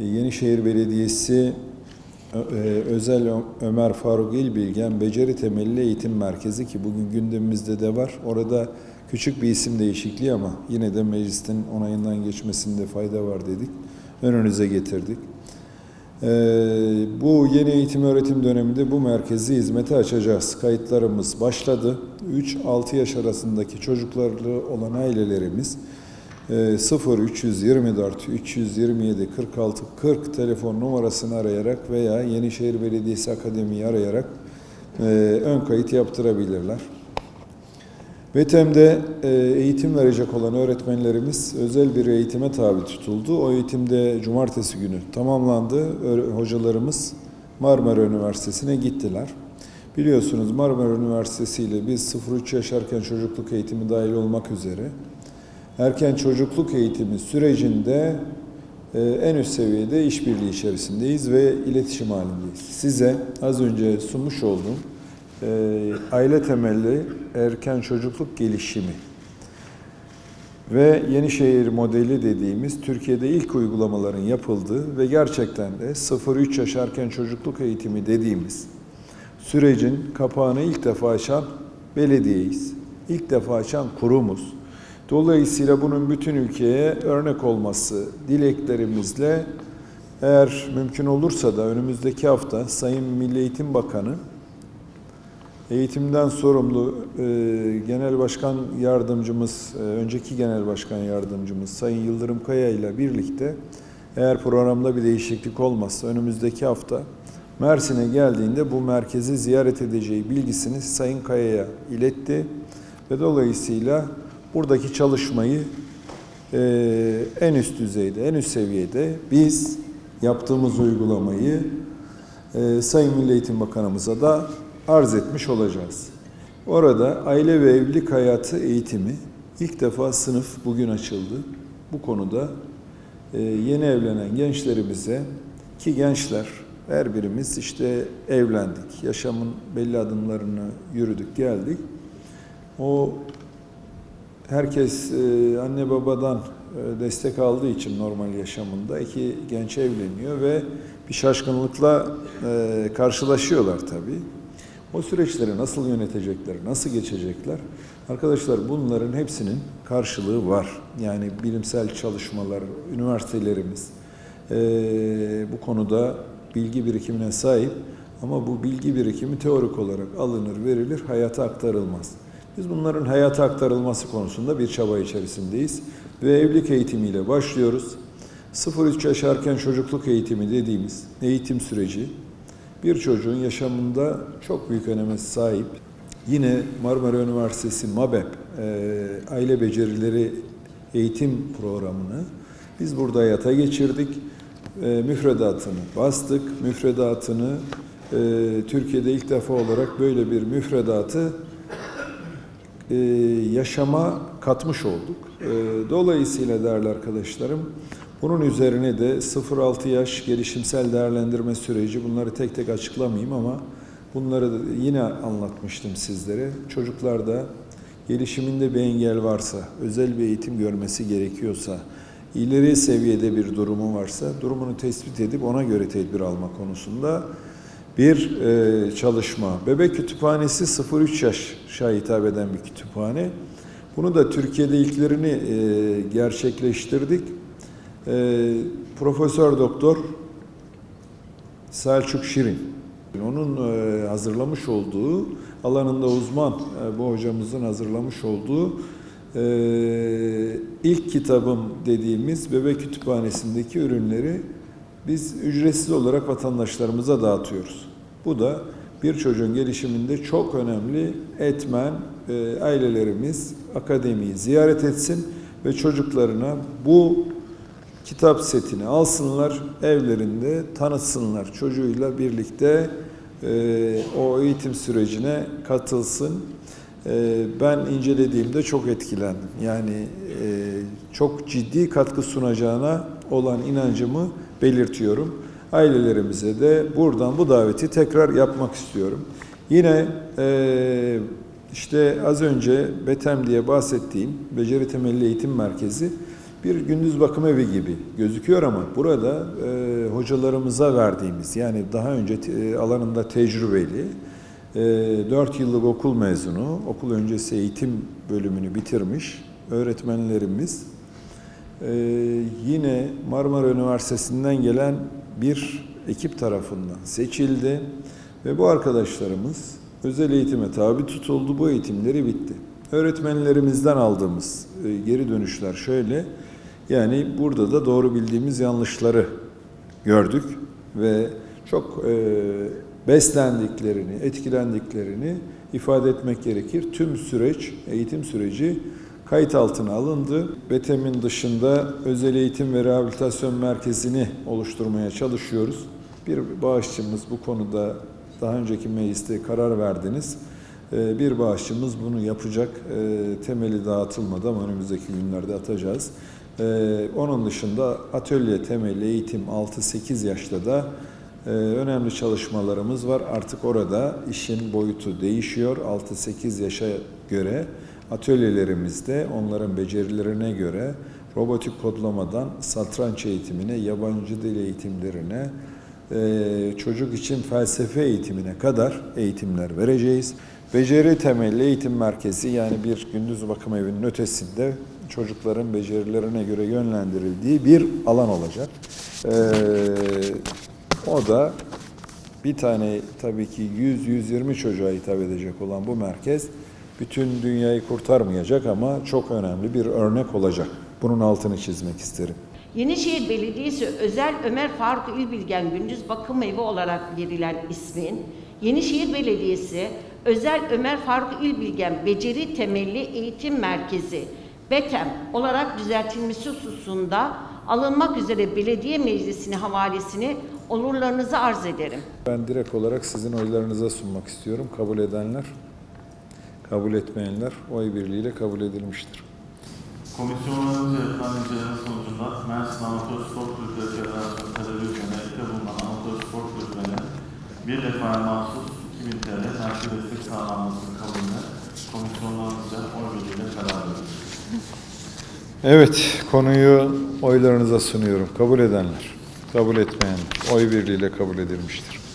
E, Yenişehir Belediyesi e, Özel Ömer Faruk İlbilgen Beceri Temelli Eğitim Merkezi ki bugün gündemimizde de var. Orada küçük bir isim değişikliği ama yine de meclisin onayından geçmesinde fayda var dedik. Önünüze getirdik. Ee, bu yeni eğitim öğretim döneminde bu merkezi hizmete açacağız. Kayıtlarımız başladı. 3-6 yaş arasındaki çocuklarlı olan ailelerimiz e, 0 324 327 46 40 telefon numarasını arayarak veya Yenişehir Belediyesi Akademi'yi arayarak e, ön kayıt yaptırabilirler. VETEM'de e, eğitim verecek olan öğretmenlerimiz özel bir eğitime tabi tutuldu. O eğitimde cumartesi günü tamamlandı. Hocalarımız Marmara Üniversitesi'ne gittiler. Biliyorsunuz Marmara Üniversitesi ile biz 0-3 yaş erken çocukluk eğitimi dahil olmak üzere erken çocukluk eğitimi sürecinde e, en üst seviyede işbirliği içerisindeyiz ve iletişim halindeyiz. Size az önce sunmuş olduğum e, aile temelli erken çocukluk gelişimi ve Yenişehir modeli dediğimiz Türkiye'de ilk uygulamaların yapıldığı ve gerçekten de 0-3 yaş erken çocukluk eğitimi dediğimiz sürecin kapağını ilk defa açan belediyeyiz. İlk defa açan kurumuz. Dolayısıyla bunun bütün ülkeye örnek olması dileklerimizle eğer mümkün olursa da önümüzdeki hafta Sayın Milli Eğitim Bakanı Eğitimden sorumlu e, Genel Başkan Yardımcımız, e, önceki Genel Başkan Yardımcımız Sayın Yıldırım Kaya ile birlikte eğer programda bir değişiklik olmazsa önümüzdeki hafta Mersin'e geldiğinde bu merkezi ziyaret edeceği bilgisini Sayın Kaya'ya iletti. Ve dolayısıyla buradaki çalışmayı e, en üst düzeyde, en üst seviyede biz yaptığımız uygulamayı e, Sayın Milli Eğitim Bakanımıza da arz etmiş olacağız. Orada aile ve evlilik hayatı eğitimi ilk defa sınıf bugün açıldı. Bu konuda e, yeni evlenen gençlerimize ki gençler her birimiz işte evlendik, yaşamın belli adımlarını yürüdük, geldik. O herkes e, anne babadan e, destek aldığı için normal yaşamında iki genç evleniyor ve bir şaşkınlıkla e, karşılaşıyorlar tabii. O süreçleri nasıl yönetecekler, nasıl geçecekler? Arkadaşlar bunların hepsinin karşılığı var. Yani bilimsel çalışmalar, üniversitelerimiz bu konuda bilgi birikimine sahip ama bu bilgi birikimi teorik olarak alınır, verilir, hayata aktarılmaz. Biz bunların hayata aktarılması konusunda bir çaba içerisindeyiz ve evlilik eğitimiyle başlıyoruz. 0-3 yaş erken çocukluk eğitimi dediğimiz eğitim süreci bir çocuğun yaşamında çok büyük öneme sahip. Yine Marmara Üniversitesi MABEP e, Aile Becerileri Eğitim Programı'nı biz burada hayata geçirdik. E, müfredatını bastık. Müfredatını e, Türkiye'de ilk defa olarak böyle bir müfredatı e, yaşama katmış olduk. E, dolayısıyla değerli arkadaşlarım, bunun üzerine de 0-6 yaş gelişimsel değerlendirme süreci, bunları tek tek açıklamayayım ama bunları da yine anlatmıştım sizlere. Çocuklarda gelişiminde bir engel varsa, özel bir eğitim görmesi gerekiyorsa, ileri seviyede bir durumu varsa, durumunu tespit edip ona göre tedbir alma konusunda bir e, çalışma. Bebek kütüphanesi 0-3 yaşa hitap eden bir kütüphane. Bunu da Türkiye'de ilklerini e, gerçekleştirdik. E, Profesör Doktor Selçuk Şirin. Onun e, hazırlamış olduğu, alanında uzman e, bu hocamızın hazırlamış olduğu e, ilk kitabım dediğimiz bebek kütüphanesindeki ürünleri biz ücretsiz olarak vatandaşlarımıza dağıtıyoruz. Bu da bir çocuğun gelişiminde çok önemli etmen e, ailelerimiz akademiyi ziyaret etsin ve çocuklarına bu kitap setini alsınlar, evlerinde tanıtsınlar çocuğuyla birlikte e, o eğitim sürecine katılsın. E, ben incelediğimde çok etkilendim. Yani e, çok ciddi katkı sunacağına olan inancımı belirtiyorum. Ailelerimize de buradan bu daveti tekrar yapmak istiyorum. Yine e, işte az önce BETEM diye bahsettiğim Beceri Temelli Eğitim Merkezi bir gündüz bakım evi gibi gözüküyor ama burada e, hocalarımıza verdiğimiz yani daha önce te- alanında tecrübeli, e, 4 yıllık okul mezunu, okul öncesi eğitim bölümünü bitirmiş öğretmenlerimiz e, yine Marmara Üniversitesi'nden gelen bir ekip tarafından seçildi ve bu arkadaşlarımız özel eğitime tabi tutuldu. Bu eğitimleri bitti. Öğretmenlerimizden aldığımız e, geri dönüşler şöyle. Yani burada da doğru bildiğimiz yanlışları gördük ve çok e, beslendiklerini, etkilendiklerini ifade etmek gerekir. Tüm süreç, eğitim süreci kayıt altına alındı. BETEM'in dışında özel eğitim ve rehabilitasyon merkezini oluşturmaya çalışıyoruz. Bir bağışçımız bu konuda daha önceki mecliste karar verdiniz. Ee, Bir bağışçımız bunu yapacak. Ee, Temeli dağıtılmadı ama önümüzdeki günlerde atacağız. Ee, Onun dışında atölye temelli eğitim 6-8 yaşta da ee, önemli çalışmalarımız var. Artık orada işin boyutu değişiyor. 6-8 yaşa göre atölyelerimizde onların becerilerine göre robotik kodlamadan satranç eğitimine, yabancı dil eğitimlerine, e, çocuk için felsefe eğitimine kadar eğitimler vereceğiz. Beceri temelli eğitim merkezi yani bir gündüz bakım evinin ötesinde çocukların becerilerine göre yönlendirildiği bir alan olacak. Ee, o da bir tane tabii ki 100-120 çocuğa hitap edecek olan bu merkez bütün dünyayı kurtarmayacak ama çok önemli bir örnek olacak. Bunun altını çizmek isterim. Yenişehir Belediyesi Özel Ömer Faruk İlbilgen Gündüz Bakım Evi olarak verilen ismin Yenişehir Belediyesi Özel Ömer Faruk İlbilgen Beceri Temelli Eğitim Merkezi BETEM olarak düzeltilmesi hususunda alınmak üzere belediye meclisine havalesini olurlarınızı arz ederim. Ben direkt olarak sizin oylarınıza sunmak istiyorum. Kabul edenler, kabul etmeyenler oy birliğiyle kabul edilmiştir. Yapılan inceleme sonucunda Mersin Amatör Spor Kulüpleri Federasyonu televizyona ekte bulunan amatör spor kulüplerine bir defaya mahsus 2000 TL nakdi destek sağlanmasının kabulüne komisyonlarımızca oy birliğiyle karar verildi. Evet, konuyu oylarınıza sunuyorum. Kabul edenler, kabul etmeyenler oy birliğiyle kabul edilmiştir.